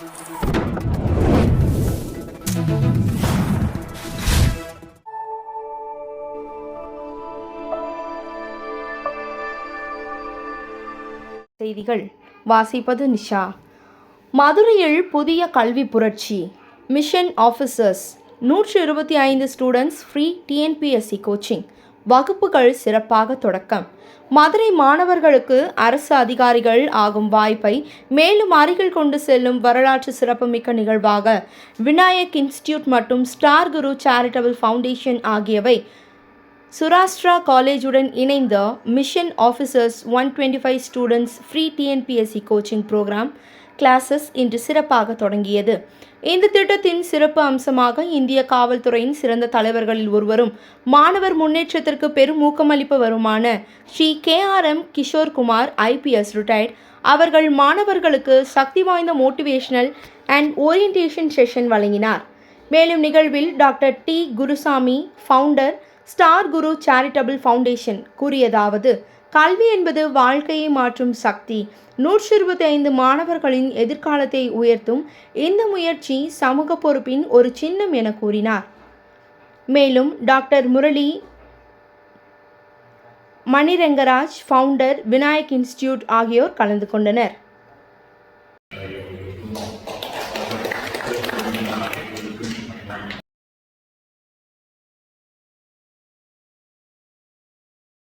செய்திகள். வாசிப்பது நிஷா. மதுரையில் புதிய கல்வி புரட்சி. மிஷன் ஆஃபீஸர்ஸ் நூற்றி இருபத்தி ஐந்து ஸ்டூடெண்ட்ஸ் ஃப்ரீ டிஎன்பிஎஸ்சி கோச்சிங் வகுப்புகள் சிறப்பாக தொடக்கம். மதுரை மாணவர்களுக்கு அரசு அதிகாரிகள் ஆகும் வாய்ப்பை மேலும் அருகில் கொண்டு செல்லும் வரலாற்று சிறப்புமிக்க நிகழ்வாக விநாயக் இன்ஸ்டியூட் மற்றும் ஸ்டார் குரு சேரிட்டபிள் ஃபவுண்டேஷன் ஆகியவை சுராஷ்டிரா காலேஜுடன் இணைந்த mission officers one twenty five students free TNPSC coaching programme classes இன்று சிறப்பாக தொடங்கியது. இந்த திட்டத்தின் சிறப்பு அம்சமாக இந்திய காவல்துறையின் சிறந்த தலைவர்களில் ஒருவரும் மாணவர் முன்னேற்றத்திற்கு பெரும் ஊக்கமளிப்பவருமான Shri K R M Kishorekumar IPS retired அவர்கள் மாணவர்களுக்கு சக்தி வாய்ந்த மோட்டிவேஷனல் அண்ட் ஓரியன்டேஷன் செஷன் வழங்கினார். மேலும் நிகழ்வில் doctor D Gurusamy founder star Guru charitable foundation கூறியதாவது கல்வி என்பது வாழ்க்கையை மாற்றும் சக்தி. நூற்றி இருபத்தி ஐந்து மாணவர்களின் எதிர்காலத்தை உயர்த்தும் இந்த முயற்சி சமூக பொறுப்பின் ஒரு சின்னம் என கூறினார். மேலும் doctor Murali Manirangaraj founder Vinayak institute ஆகியோர் கலந்து கொண்டனர்.